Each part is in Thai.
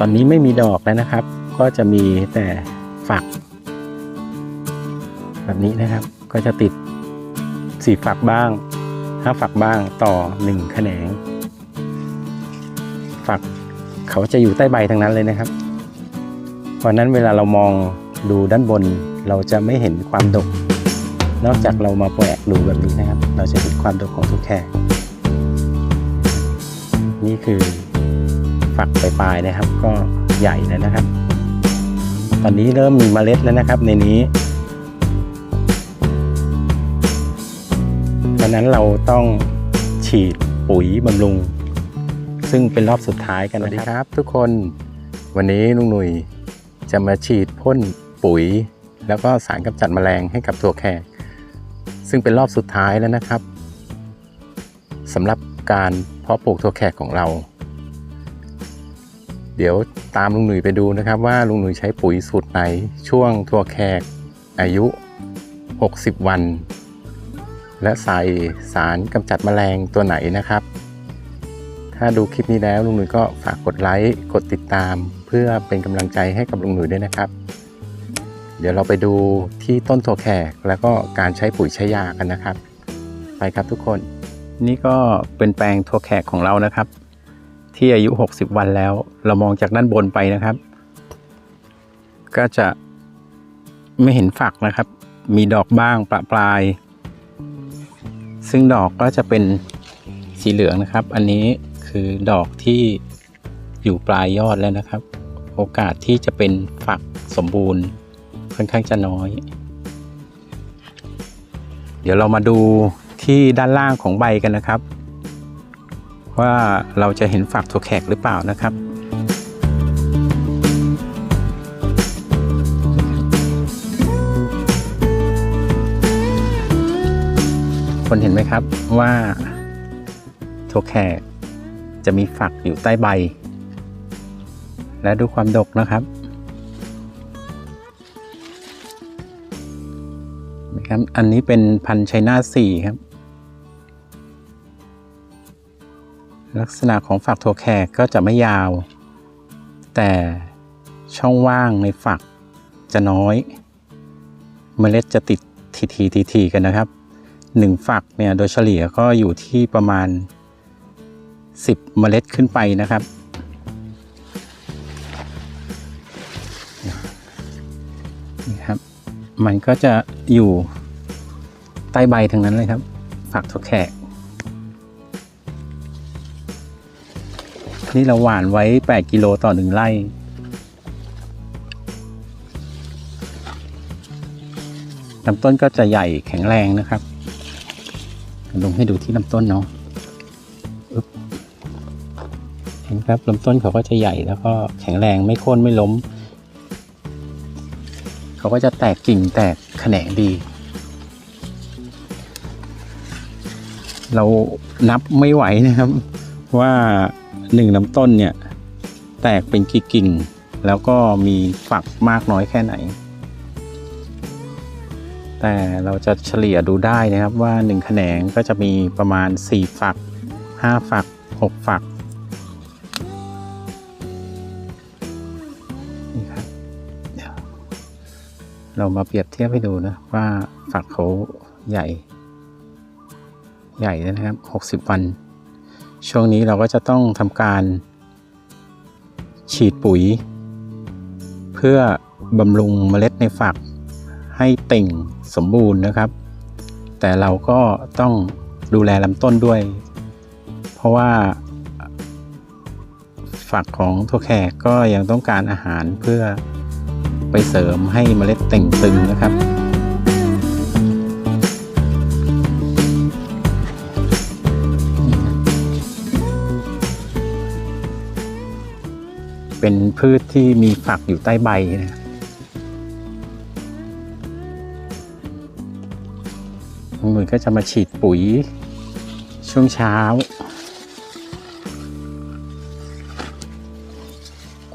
ตอนนี้ไม่มีดอกแล้วนะครับ ก็จะมีแต่ฝัก แบบนี้นะครับ ก็จะติดสี่ฝักบ้างห้าฝักบ้างต่อหนึ่งแขนง ฝักเขาจะอยู่ใต้ใบทั้งนั้นเลยนะครับเพราะนั้นเวลาเรามองดูด้านบนเราจะไม่เห็นความดก นอกจากเรามาแปะดูแบบนี้นะครับ เราจะเห็นความดกของทุกแขกนี่คือ ฝักปลายๆนะครับ ก็ใหญ่แล้วนะครับ ตอนนี้เริ่มมีเมล็ดแล้วนะครับ ในนี้เพราะฉะนั้นเราต้องฉีดปุ๋ยบำรุง ซึ่งเป็นรอบสุดท้ายกันนะครับสวัสดีครับ ทุกคนวันนี้ลุงหนุ่ยจะมาฉีดพ่นปุ๋ย แล้วก็สารกำจัดแมลงให้กับตัวแขก ซึ่งเป็นรอบสุดท้ายแล้วนะครับสำหรับการเพาะปลูกตัวแขกของเรา เดี๋ยวตามลุงหนุ่ยไปดูนะครับว่าลุงหนุ่ยใช้ปุ๋ยสูตรไหนช่วงตัวแขกอายุ 60 วัน และใส่สารกำจัดแมลงตัวไหนนะครับ ถ้าดูคลิปนี้แล้วลุงหนุ่ยก็ฝากกดไลค์กดติดตาม เพื่อเป็นกำลังใจให้กับลุงหนุ่ยด้วยนะครับ เดี๋ยวเราไปดูที่ต้นถั่วแขกแล้วก็การใช้ปุ๋ยใช้ยากันนะครับ ไปครับทุกคน นี่ก็เป็นแปลงถั่วแขกของเรานะครับ ที่อายุ 60 วันแล้ว เรามองจากด้านบนไปนะครับ ก็จะไม่เห็นฝักนะครับ มีดอกบ้างประปราย ซึ่งดอกก็จะเป็นสีเหลืองนะครับ อันนี้คือดอกที่อยู่ปลายยอดแล้วนะครับ โอกาสที่จะเป็นฝักสมบูรณ์ค่อนข้างจะน้อย เดี๋ยวเรามาดูที่ด้านล่างของใบกันนะครับ ว่าเราจะเห็นฝักถั่วแขกหรือเปล่านะครับคนเห็นไหมครับว่าถั่วแขกจะมีฝักอยู่ใต้ใบ และดูความดกนะครับนะครับ อันนี้เป็นพันธุ์ไชน่าสี่ครับ ลักษณะของฝักถั่วแขกก็จะไม่ยาว แต่ช่องว่างในฝักจะน้อย เมล็ดจะติดทีๆๆๆกันนะครับหนึ่งฝักเนี่ยโดยเฉลี่ยก็อยู่ที่ประมาณ 10 เมล็ดขึ้นไปนะครับ นี่ครับ มันก็จะอยู่ใต้ใบทั้งนั้นเลยครับ ฝักถั่วแขก นี่เราหว่านไว้ 8 กิโลต่อหนึ่งไร่ ลำต้นก็จะใหญ่แข็งแรงนะครับ ลงให้ดูที่ลำต้นเนาะเห็นครับลำต้นเขาก็จะใหญ่แล้วก็แข็งแรงไม่โค่นไม่ล้ม เขาก็จะแตกกิ่งแตกแขนงดี เรานับไม่ไหวนะครับว่า หนึ่งลำต้นเนี่ย แตกเป็นกี่กิ่งแล้วก็มีฝักมากน้อยแค่ไหน แต่เราจะเฉลี่ยดูได้นะครับว่าหนึ่งแขนงก็จะมีประมาณ 4 ฝัก 5 ฝัก 6 ฝักนี่ครับเดี๋ยวเรามาเปรียบเทียบให้ดูนะว่าฝักเขาใหญ่ ใหญ่นะครับ 60 วัน ช่วงนี้เราก็จะต้องทำการ ฉีดปุ๋ย เพื่อบำรุงเมล็ดในฝัก ให้เต่งสมบูรณ์นะครับ แต่เราก็ต้องดูแลลำต้นด้วย เพราะว่า ฝักของถั่วแขกก็ยังต้องการอาหารเพื่อไปเสริมให้เมล็ดเต่งตึงนะครับ เป็นพืชที่มีฝักอยู่ใต้ใบนะครับลุงหนุ่ยก็จะมาฉีดปุ๋ยช่วงเช้า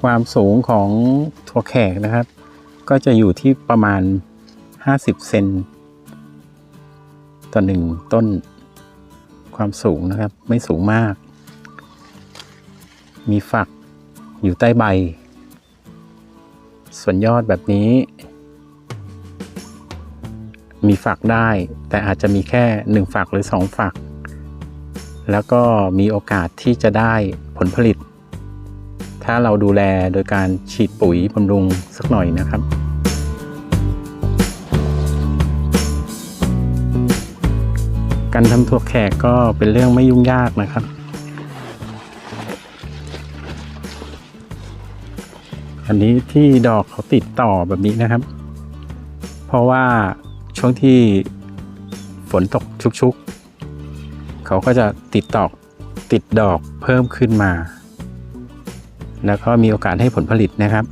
ความสูงของถั่วแขกนะครับ ก็จะอยู่ที่ประมาณ 50 เซนต่อหนึ่งต้นความสูงนะครับ ไม่สูงมาก มีฝัก อยู่ใต้ใบ ส่วนยอดแบบนี้ มีฝักได้ แต่อาจจะมีแค่หนึ่งฝักหรือสองฝัก แล้วก็มีโอกาสที่จะได้ผลผลิต ถ้าเราดูแลโดยการฉีดปุ๋ยบำรุงสักหน่อยนะครับการทำถั่วแขกก็เป็นเรื่องไม่ยุ่งยากนะครับ อันนี้ที่ดอกเขาติดต่อแบบนี้นะครับ เพราะว่าช่วงที่ฝนตกชุกๆ เขาก็จะติดตอกติดดอกเพิ่มขึ้นมา แล้วก็มีโอกาสให้ผลผลิตนะครับ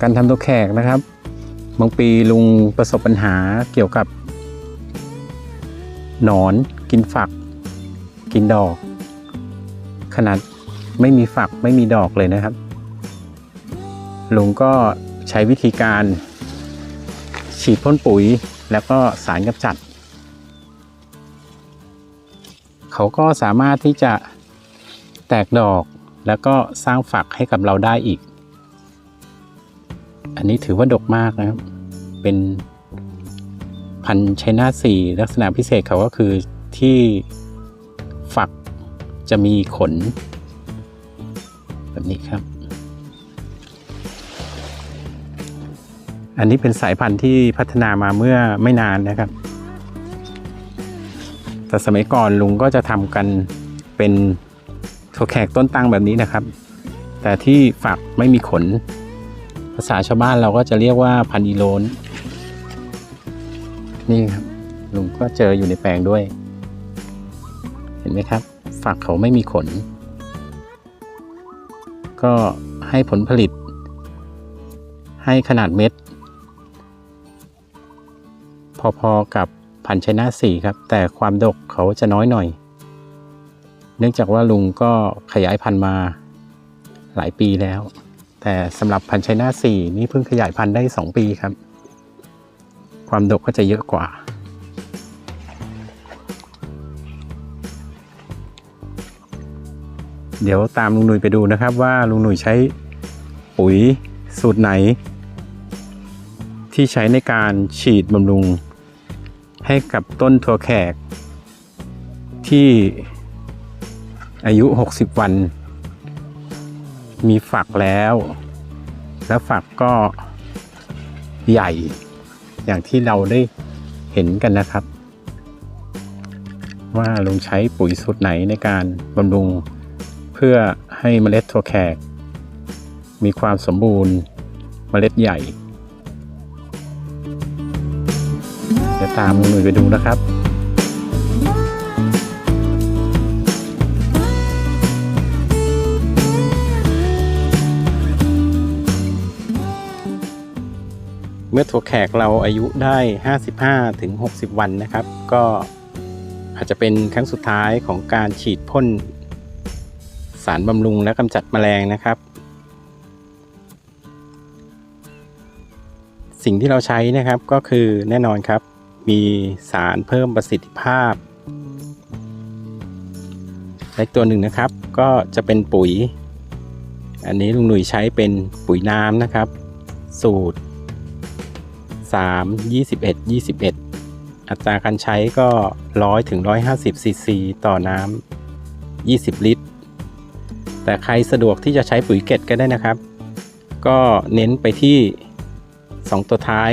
การทำตัวแขกนะครับบางปีลุงประสบปัญหาเกี่ยวกับ หนอนกินฝัก กินดอก ขนาดไม่มีฝักไม่มีดอกเลยนะครับ ลุงก็ใช้วิธีการฉีดพ่นปุ๋ยแล้วก็สารกำจัด เขาก็สามารถที่จะแตกดอกแล้วก็สร้างฝักให้กับเราได้อีก อันนี้ถือว่าดกมากนะครับ เป็นพันธุ์ไชน่าสีลักษณะพิเศษเขาก็คือที่ จะมีขน แบบนี้ครับ อันนี้เป็นสายพันธุ์ที่พัฒนามาเมื่อไม่นานนะครับ แต่สมัยก่อนลุงก็จะทำกันเป็นถั่วแขกต้นตั้งแบบนี้นะครับ แต่ที่ฝักไม่มีขน ภาษาชาวบ้านเราก็จะเรียกว่าพันอีโลนนี่ครับลุงก็เจออยู่ในแปลงด้วย เห็นไหมครับ ฝักเขาไม่มีขน ก็ให้ผลผลิต ให้ขนาดเม็ด พอๆกับพันธุ์ไชน่าสีครับ แต่ความดกเขาจะน้อยหน่อย เนื่องจากว่าลุงก็ขยายพันธุ์มาหลายปีแล้ว แต่สำหรับพันธุ์ไชน่าสีนี่เพิ่งขยายพันธุ์ได้ 2 ปีครับ ความดกก็จะเยอะกว่า เดี๋ยวตามลุงหนุ่ยไปดูนะครับ ว่าลุงหนุ่ยใช้ปุ๋ยสูตรไหน ที่ใช้ในการฉีดบำรุง ให้กับต้นถั่วแขก ที่อายุ 60 วัน มีฝักแล้ว และฝักก็ใหญ่ อย่างที่เราได้เห็นกันนะครับ ว่าลุงใช้ปุ๋ยสูตรไหนในการบำรุง เพื่อให้เมล็ดถั่วแขก มีความสมบูรณ์เมล็ดใหญ่เดี๋ยวตามลุงหนุ่ยไปดูนะครับเมื่อถั่วแขกเราอายุได้ 55ถึง60 วันนะครับ ก็อาจจะเป็นครั้งสุดท้ายของการฉีดพ่นารบำรุงและกำจัดแมลงนะครับ สิ่งที่เราใช้นะครับก็คือแน่นอนครับ มีสารเพิ่มประสิทธิภาพและตัวหนึ่งนะครับก็จะเป็นปุ๋ย อันนี้ลุงหนุ่ยใช้เป็นปุ๋ยน้ำนะครับ สูตร 3 21 21 อัตราการใช้ก็ 100ถึง150ซีซีต่อน้ำ20 ลิตร แต่ใครสะดวกที่จะใช้ปุ๋ยเกล็ดก็ได้นะครับ ก็เน้นไปที่ 2 ตัวท้าย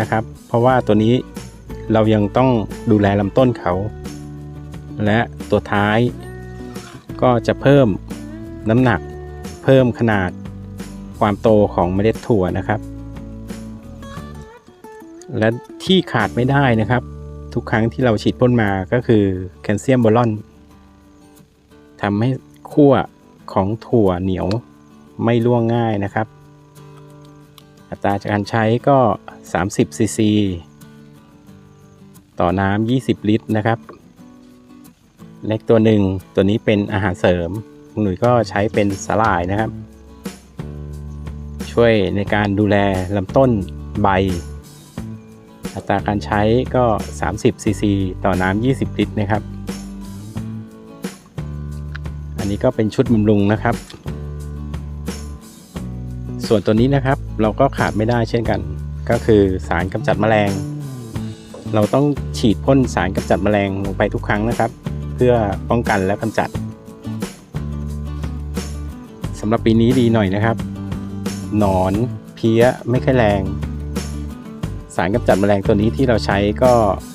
นะครับ เพราะว่าตัวนี้เรายังต้องดูแลลำต้นเขา และตัวท้ายก็จะเพิ่มน้ำหนัก เพิ่มขนาดความโตของเมล็ดถั่วนะครับ และที่ขาดไม่ได้นะครับ ทุกครั้งที่เราฉีดพ่นมาก็คือแคลเซียมโบรอนทำให้ขั้ว ของถั่วเหนียวไม่ร่วงง่ายนะครับ อัตราการใช้ก็ 30ซีซีต่อน้ำ20 ลิตรนะครับ เล็กตัวหนึ่งตัวนี้เป็นอาหารเสริมหนุ่ยก็ใช้เป็นสาหร่ายนะครับ ช่วยในการดูแลลำต้นใบ อัตราการใช้ก็ 30ซีซีต่อน้ำ20 ลิตรนะครับ นี้ก็เป็นชุดบำรุงนะครับ ส่วนตัวนี้นะครับเราก็ขาดไม่ได้เช่นกัน ก็คือสารกำจัดแมลง เราต้องฉีดพ่นสารกำจัดแมลงลงไปทุกครั้งนะครับ เพื่อป้องกันและกำจัดสำหรับปีนี้ดีหน่อยนะครับ หนอนเพี้ยไม่ค่อยแรง สารกำจัดแมลงตัวนี้ที่เราใช้ก็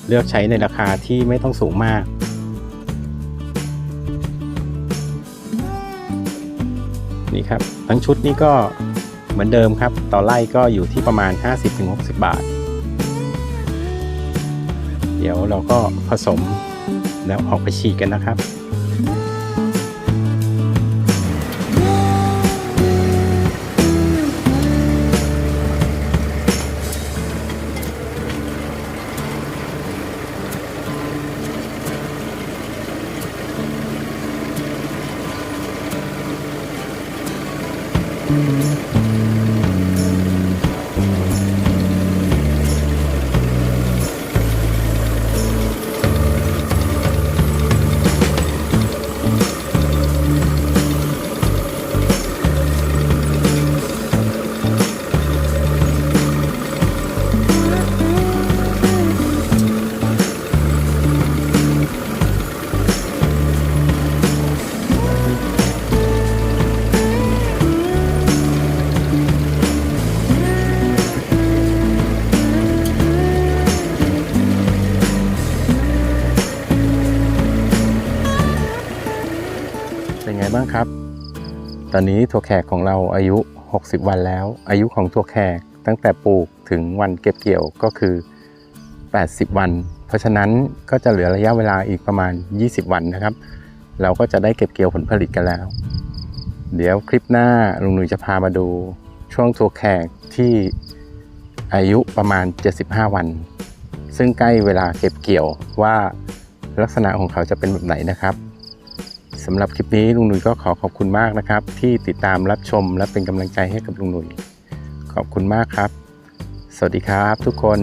เลือกใช้ในราคาที่ไม่ต้องสูงมาก นี่ครับ ทั้งชุดนี้ก็เหมือนเดิมครับ ต่อไล่ก็อยู่ที่ประมาณ 50-60 บาท เดี๋ยวเราก็ผสมแล้วออกไปฉีดกันนะครับ เบ้างครับ ตอนนี้ถั่วแขกของเราอายุ 60 วันแล้ว อายุของถั่วแขกตั้งแต่ปลูกถึงวันเก็บเกี่ยวก็คือ 80 วัน เพราะฉะนั้นก็จะเหลือระยะเวลาอีกประมาณ 20 วันนะครับ เราก็จะได้เก็บเกี่ยวผลผลิตกันแล้ว เดี๋ยวคลิปหน้าลุงหนุ่ยจะพามาดูช่วงถั่วแขกที่อายุประมาณ 75 วัน ซึ่งใกล้เวลาเก็บเกี่ยวว่าลักษณะของเขาจะเป็นแบบไหนนะครับ สำหรับคลิปนี้ลุงหนุ่ยก็ขอขอบคุณมากนะครับ ที่ติดตามรับชมและเป็นกำลังใจให้กับลุงหนุ่ย ขอบคุณมากครับ สวัสดีครับทุกคน